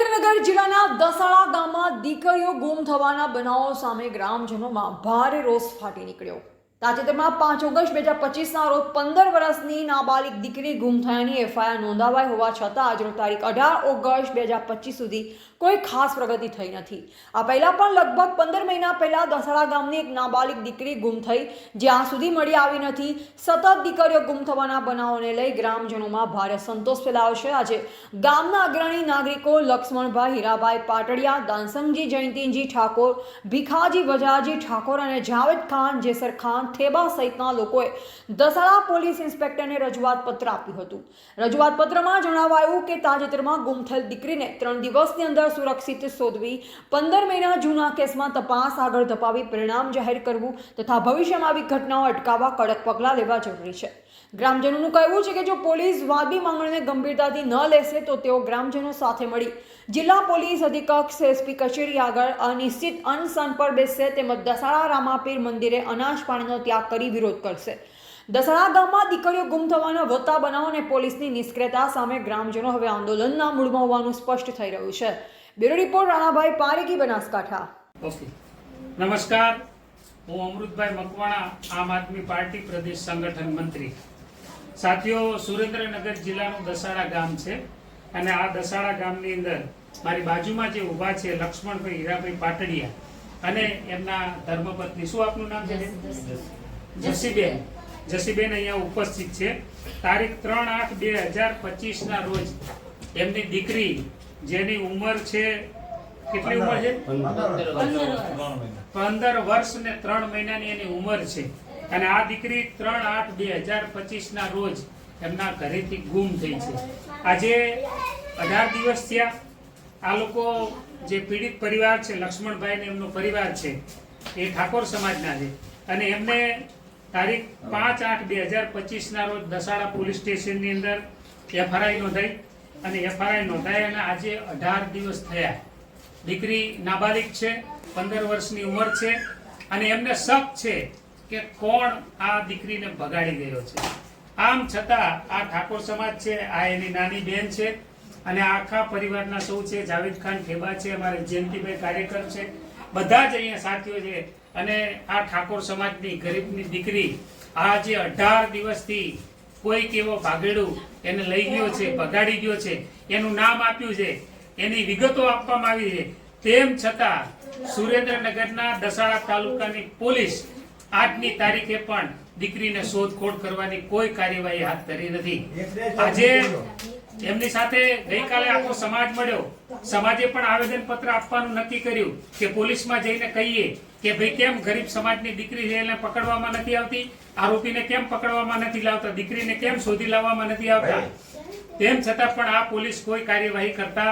સુરેન્દ્રનગર જિલ્લાના દસાળા ગામમાં દીકરીઓ ગુમ થવાના બનાવો સામે ગ્રામજનોમાં ભારે રોષ ફાટી નીકળ્યો. તાજેતરમાં પાંચ ઓગસ્ટ બે હજાર પચીસના રોજ પંદર વર્ષની નાબાલિગ દીકરી ગુમ થયાની એફઆઈઆર નોંધાવાઈ હોવા છતાં આજનો તારીખ અઢાર ઓગસ્ટ બે હજાર પચીસ સુધી કોઈ ખાસ પ્રગતિ થઈ નથી. આ પહેલાં પણ લગભગ પંદર મહિના પહેલાં દસાડા ગામની એક નાબાલિગ દીકરી ગુમ થઈ, જ્યાં સુધી મળી આવી નથી. સતત દીકરીઓ ગુમ થવાના બનાવોને લઈ ગ્રામજનોમાં ભારે સંતોષ ફેલાયો છે. આજે ગામના અગ્રણી નાગરિકો લક્ષ્મણભાઈ હીરાભાઈ પાટડિયા દાનસંગજી જયંતિજી ઠાકોર, ભીખાજી વજાજી ઠાકોર અને જાવેદ ખાન જેસર ખાન થેબા સહિતના લોકોએ દસાડા પોલીસ ઇન્સ્પેક્ટરને રજૂઆત પત્ર આપ્યું હતું. રજૂઆત પત્રમાં જણાવાયું કે તાજેતરમાં ગુમ થયેલ દીકરીને ત્રણ દિવસની અંદર સુરક્ષિત શોધવી, પંદર મહિના જૂના કેસમાં તપાસ આગળ ધપાવી પરિણામ જાહેર કરવું તથા ભવિષ્યમાં આવી ઘટનાઓ અટકાવવા કડક પગલાં લેવા જરૂરી છે. ગ્રામજનોનું કહેવું છે કે જો પોલીસ વાદી માંગણીને ગંભીરતાથી ન લેશે તો તેઓ ગ્રામજનો સાથે મળી. જિલ્લા પોલીસ અધિકક્ષ એસપી કચેરી આગળ અનિશ્ચિત અનશન પર બેસશે તેમજ દસાડા રામાપીર મંદિરે અનાજ પાણીનો ત્યાગ કરી વિરોધ કરશે. દસણા ગામમાં દીકરીઓ ગુમ થવાના વધતા બનાવ અને પોલીસની નિષ્ક્રિયતા સામે ગ્રામજનો હવે આંદોલનના મૂળમાં હોવાનું સ્પષ્ટ થઈ રહ્યું છે. Bureau report Ranabhai Parekhi, Banaskantha. નમસ્કાર. હું અમૃતભાઈ મકવાણા, આમ આદમી પાર્ટી પ્રદેશ સંગઠન મંત્રી. સાથીઓ, સુરેન્દ્રનગર જિલ્લાનું દસાડા ગામ છે અને આ દસાડા ગામની અંદર મારી બાજુમાં જે ઊભા છે લક્ષ્મણભાઈ, હીરાભાઈ પાટડિયા અને એમના ધર્મપત્ની. શું આપનું નામ છે જસીબેન. જસીબેન. અહીંયા ઉપસ્થિત છે. તારીખ ત્રણ આઠ બે હજાર પચીસ ના રોજ એમની દીકરી જેની ઉંમર છે કેટલી ઉંમર છે? પંદર વર્ષ. ને ત્રણ મહિનાની એની ઉંમર છે. અને આ દીકરી ત્રણ આઠ બે હજાર પચીસ ના રોજ એમના ઘરેથી ગુમ થઈ છે. આજે અઢાર દિવસ થયા. આ લોકો જે પીડિત પરિવાર છે, લક્ષ્મણભાઈ ને એમનો પરિવાર છે, એ ઠાકોર સમાજના છે. અને એમને તારીખ પાંચ આઠ બે હજાર પચીસ ના રોજ દસાડા પોલીસ સ્ટેશનની અંદર એફઆરઆઈ નોંધાઈ અને એફઆરઆઈ નોંધાઈ અને આજે અઢાર દિવસ થયા. દીકરી નાબાલિક છે, પંદર વર્ષની ઉંમર છે અને એમને શક છે કે કોણ આ દીકરીને ભગાડી ગયો છે. આમ છતાં આ ઠાકોર સમાજ છે, આ એની નાની બેન છે અને આખા પરિવારના સૌ છે, જાવેદ ખાન, ખેબા છે, અમારે જયંતિભાઈ કાર્યકર છે. બધા જ અહીંયા સાથીઓ છે. અને આ ઠાકોર સમાજની ગરીબની દીકરી આ જે અઢાર દિવસથી કોઈક એવો ભાગેડું એને લઈ ગયો છે, ભગાડી ગયો છે, એનું નામ આપ્યું છે, એની વિગતો આપવામાં આવી છે. તેમ છતાં સુરેન્દ્રનગરના દસાડા તાલુકાની પોલીસ આજની તારીખે પણ દીકરીને શોધખોળ કરવાની કોઈ કાર્યવાહી હાથ ધરી નથી. આજે એમની સાથે ગઈકાલે આખો સમાજ મળ્યો. સમાજે પણ આવેદન પત્ર આપવાનું નક્કી કર્યું કે પોલીસમાં જઈને કહીએ કે ભાઈ કેમ ગરીબ સમાજની દીકરી છે એને પકડવામાં નથી આવતી? આરોપીને કેમ પકડવામાં નથી લાવતા? દીકરીને કેમ શોધી લાવવામાં નથી આવતા? તેમ છતાં પણ આ પોલીસ કોઈ કાર્યવાહી કરતા